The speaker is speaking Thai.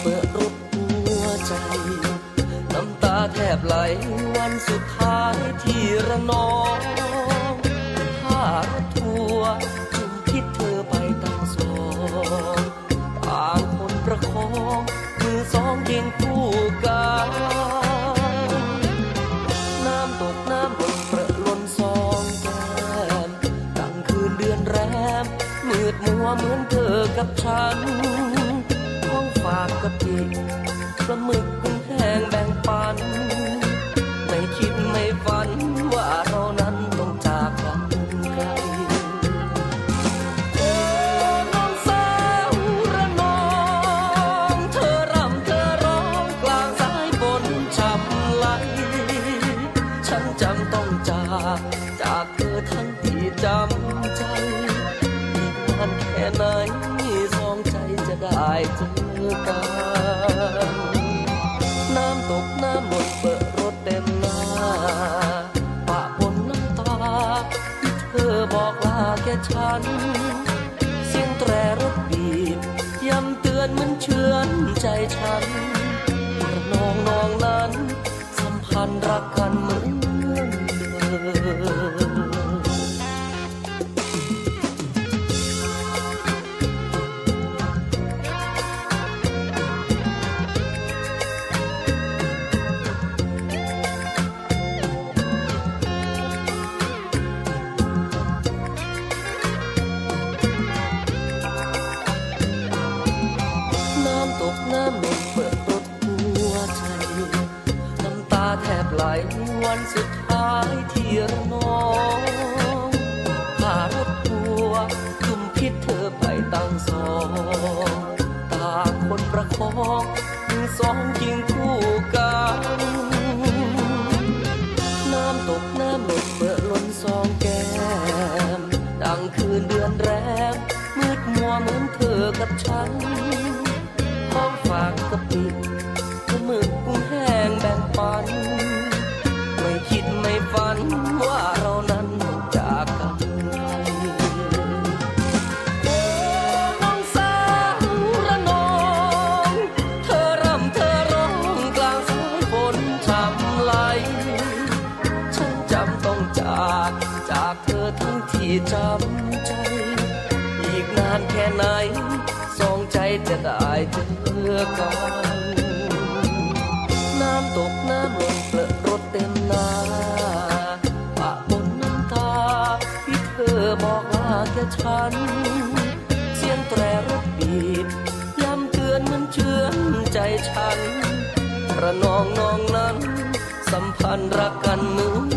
เปิดรบหัวใจ น้ำตาแทบไหลวันสุดท้ายที่ระนองหาทัวจุมคิดเธอไปตั้งสองต่างคนประคองมือสองยิงคู่กันน้ำตกน้ำหล่ประล้นสองแก้มกลางคืนเดือนแรมมืดมัวเหมือนเธอกับฉัน กะปิปลาหมึกกุ้งแห้งแบ่งปัน ไม่คิดไม่ฝันว่าเรานั้นต้องจากกันไกลโอ้น้องสาระนองเธอรำเธอร้องกลางสายฝนช่ำไหลฉันจำต้องจาก จากเธอทั้งที่จำใจ ได้เจอกัน น้ำตกน้ำหมดเปิดรถเต็มหน้าปะปนน้ำตาที่เธอบอกลาแก่ฉัน เสียงแตรรถบีบย้ำเตือนเหมันเชือนใจฉัน ไหลวันสุดท้ายที่ระนองพารถทัวร์จุมพิษเธอไปตั้งสองตาคนประคองมือสองยิงคู่กันน้ำตกน้ำหลงเปิดล้นสองแก้มดังคืนเดือนแรมมืดมัวเหมือนเธอกับฉันท้องฝากกะปิ จำใจ อีกนานแค่ไหน สองใจจะได้เจอกันน้ำตกน้ำลงเปลอะรถเต็มนาปะปนน้ำตาที่เธอบอกลาแก่ฉัน เสียงแตรรถบีบย้ำเตือนเหมันเชื่อนใจฉันระนองนองนั้น สัมพันธ์รักกันเหมือน